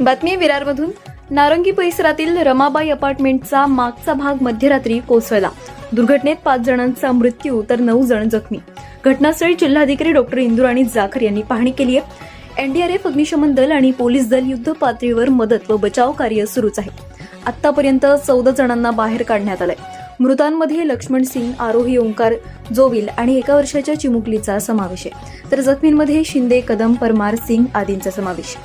बातमी विरारमधून. नारंगी परिसरातील रमाबाई अपार्टमेंटचा मागचा भाग मध्यरात्री कोसळला. दुर्घटनेत पाच जणांचा मृत्यू तर नऊ जण जखमी. घटनास्थळी जिल्हाधिकारी डॉक्टर इंदुराणी जाखर यांनी पाहणी केली आहे. एनडीआरएफ अग्निशमन दल आणि पोलीस दल युद्ध पातळीवर मदत व बचाव कार्य सुरूच आहे. आतापर्यंत चौदा जणांना बाहेर काढण्यात आलंय. मृतांमध्ये लक्ष्मण सिंग आरोही ओंकार जोविल आणि एका वर्षाच्या चिमुकलीचा समावेश आहे. तर जखमींमध्ये शिंदे कदम परमार सिंग आदींचा समावेश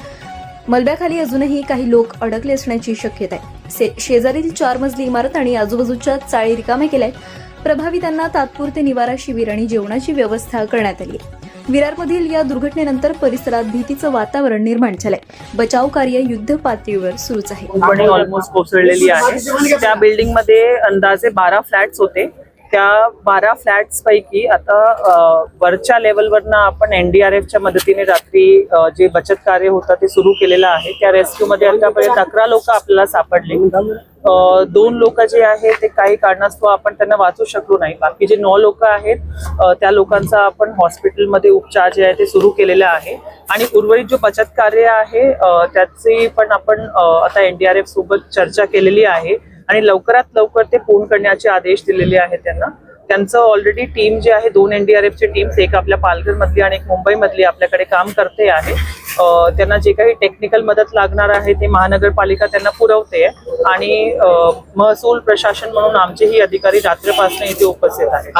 मलब्याखाली अजूनही काही लोक अडकले असण्याची शक्यता आहे. से- शेजारील चार मजली इमारत आणि आजूबाजूच्या चाळी रिकामे केल्या आहेत प्रभावितांना तात्पुरते निवारा शिबिर आणि जेवणाची व्यवस्था करण्यात आली आहे. विरारमधील या दुर्घटनेनंतर परिसरात भीतीचं वातावरण निर्माण झालंय. बचाव कार्य युद्ध पातळीवर सुरूच आहे. ऑलमोस्ट कोसळलेली आहे. त्या बिल्डिंगमध्ये अंदाजे बारा फ्लॅट्स होते. त्या बारा फ्लॅट्स पैकी आता वरच्या लेवलवरनं आपण एनडीआरएफच्या मदतीने रात्री जे बचत कार्य होतं ते सुरू केलेलं आहे. त्या रेस्क्यू मध्ये आतापर्यंत अकरा लोक आपल्याला सापडले. दोन लोक जे आहे ते काही कारणास्तव आपण त्यांना वाचू शकलो नाही. बाकी जे नऊ लोक आहेत त्या लोकांचा आपण हॉस्पिटलमध्ये उपचार जे आहे ते सुरू केलेले आहे. आणि उर्वरित जो बचत कार्य आहे त्याची पण आपण आता एनडीआरएफ सोबत चर्चा केलेली आहे. आणि लवकरात लवकर ते पूर्ण करण्याचे आदेश दिलेले आहेत त्यांना. त्यांचं ऑलरेडी टीम जे आहे दोन एनडीआरएफची टीम्स एक आपल्या पालघर मधली आणि एक मुंबई मधली आपल्याकडे काम करते आहे. त्यांना जे काही टेक्निकल मदत लागणार आहे ते महानगरपालिका त्यांना पुरवते आणि महसूल प्रशासन म्हणून आमचेही अधिकारी रात्रीपासून इथे उपस्थित आहेत.